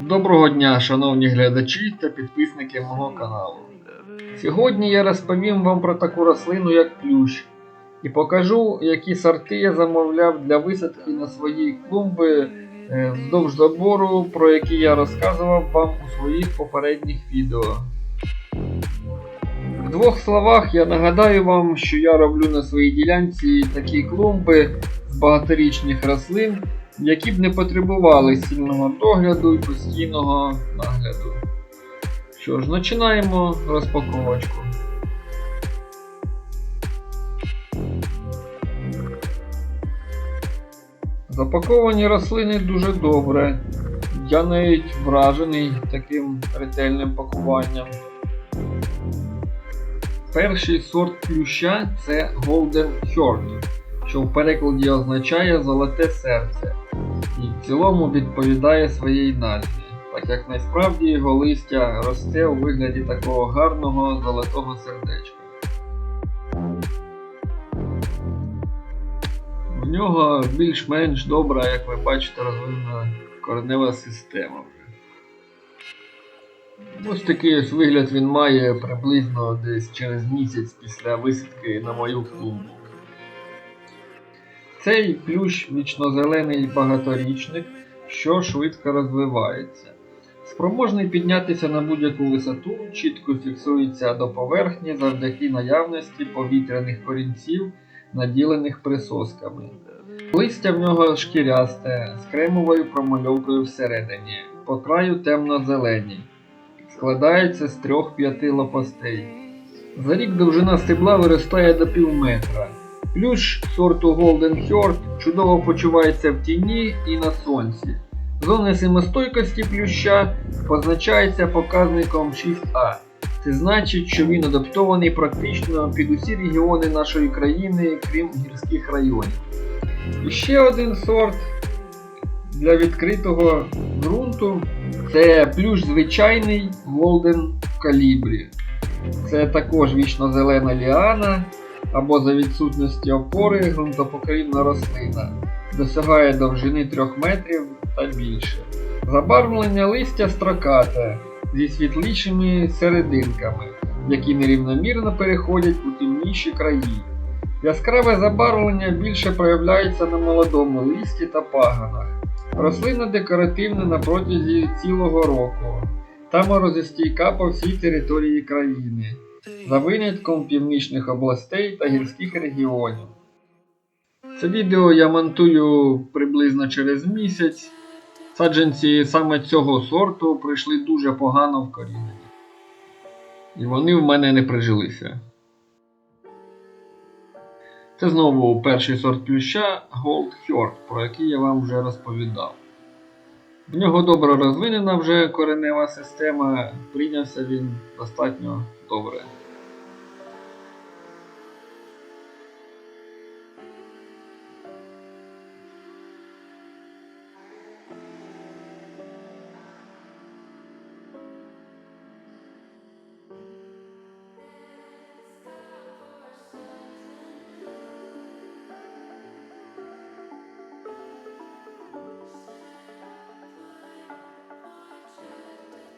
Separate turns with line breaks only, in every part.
Доброго дня, шановні глядачі та підписники мого каналу. Сьогодні я розповім вам про таку рослину, як плющ, і покажу, які сорти я замовляв для висадки на свої клумби е, вздовж забору, про які я розказував вам у своїх попередніх відео. В двох словах я нагадаю вам, що я роблю на своїй ділянці такі клумби багаторічних рослин, які б не потребували сильного догляду і постійного нагляду. Що ж, починаємо розпаковочку. Запаковані рослини дуже добре. Я навіть вражений таким ретельним пакуванням. Перший сорт плюща це Golden Heart, що в перекладі означає золоте серце, і в цілому відповідає своїй назві, так як насправді його листя росте у вигляді такого гарного золотого сердечка. В нього більш-менш добра, як ви бачите, розвинена коренева система. Ось такий ось вигляд він має приблизно десь через місяць після висадки на мою клумбу. Цей плющ вічнозелений багаторічник, що швидко розвивається. Спроможний піднятися на будь-яку висоту, чітко фіксується до поверхні завдяки наявності повітряних корінців, наділених присосками. Листя в нього шкірясте, з кремовою промальовкою всередині, по краю темно-зелені. Складається з 3-5 лопастей. За рік довжина стебла виростає до пів метра. Плющ сорту Golden Heart чудово почувається в тіні і на сонці. Зона зимостойкості плюща позначається показником 6А. Це значить, що він адаптований практично під усі регіони нашої країни, крім гірських районів. І ще один сорт для відкритого ґрунту це плющ звичайний Golden калібрі. Це також вічно-зелена ліана або за відсутності опори ґрунтопокрівна рослина. Досягає довжини 3 метрів та більше. Забарвлення листя строкате зі світлішими серединками, які нерівномірно переходять у темніші краї. Яскраве забарвлення більше проявляється на молодому листі та паганах. Рослина декоративна на протязі цілого року та морозостійка по всій території країни, за винятком північних областей та гірських регіонів. Це відео я монтую приблизно через місяць. Саджанці саме цього сорту прийшли дуже погано в коріння. І вони в мене не прижилися. Це знову перший сорт плюща Gold Heart, про який я вам вже розповідав. В нього добре розвинена вже коренева система, прийнявся він достатньо добре.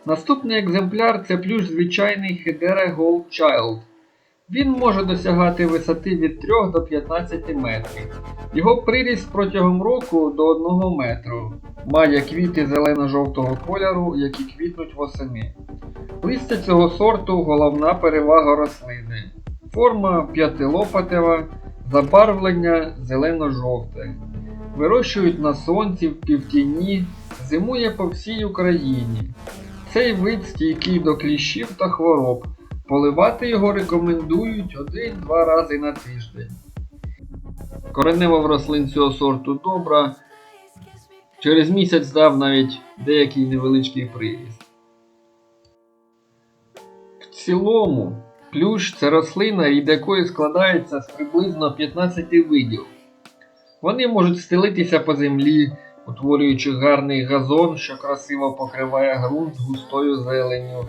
Наступний екземпляр це плющ звичайний Hedera Gold Child. Він може досягати висоти від 3 до 15 метрів. Його приріст протягом року до 1 метру. Має квіти зелено-жовтого кольору, які квітнуть восени. Листя цього сорту головна перевага рослини. Форма п'ятилопатева, забарвлення зелено-жовте. Вирощують на сонці в півтіні, зимує по всій Україні. Цей вид стійкий до кліщів та хвороб. Поливати його рекомендують 1-2 рази на тиждень. Коренева в рослин цього сорту добра. Через місяць дав навіть деякий невеличкий приріст. В цілому, плющ це рослина, від якої складається з приблизно 15 видів. Вони можуть стелитися по землі, утворюючи гарний газон, що красиво покриває ґрунт густою зеленню,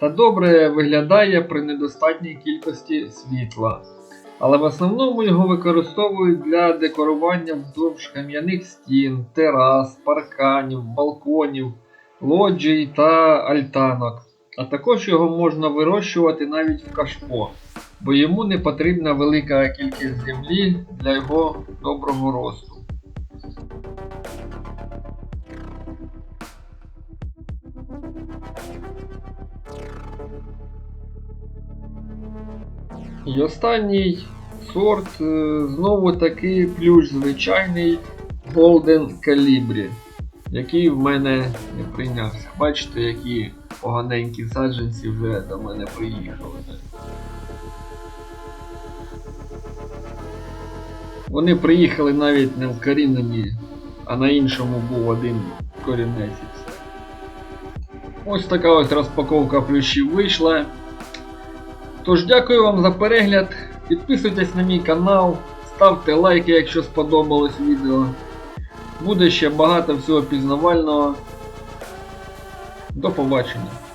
та добре виглядає при недостатній кількості світла. Але в основному його використовують для декорування вздовж кам'яних стін, терас, парканів, балконів, лоджій та альтанок. А також його можна вирощувати навіть в кашпо, бо йому не потрібна велика кількість землі для його доброго росту. І останній сорт е, знову таки плющ звичайний Golden Calibri, який в мене не прийнявся. Бачите, які поганенькі саджанці вже до мене приїхали. Вони приїхали навіть не вкорінені, а на іншому був один корінець. Ось така ось розпаковка плющів вийшла. Тож дякую вам за перегляд. Підписуйтесь на мій канал, ставте лайки, якщо сподобалось відео. Буде ще багато всього пізнавального. До побачення.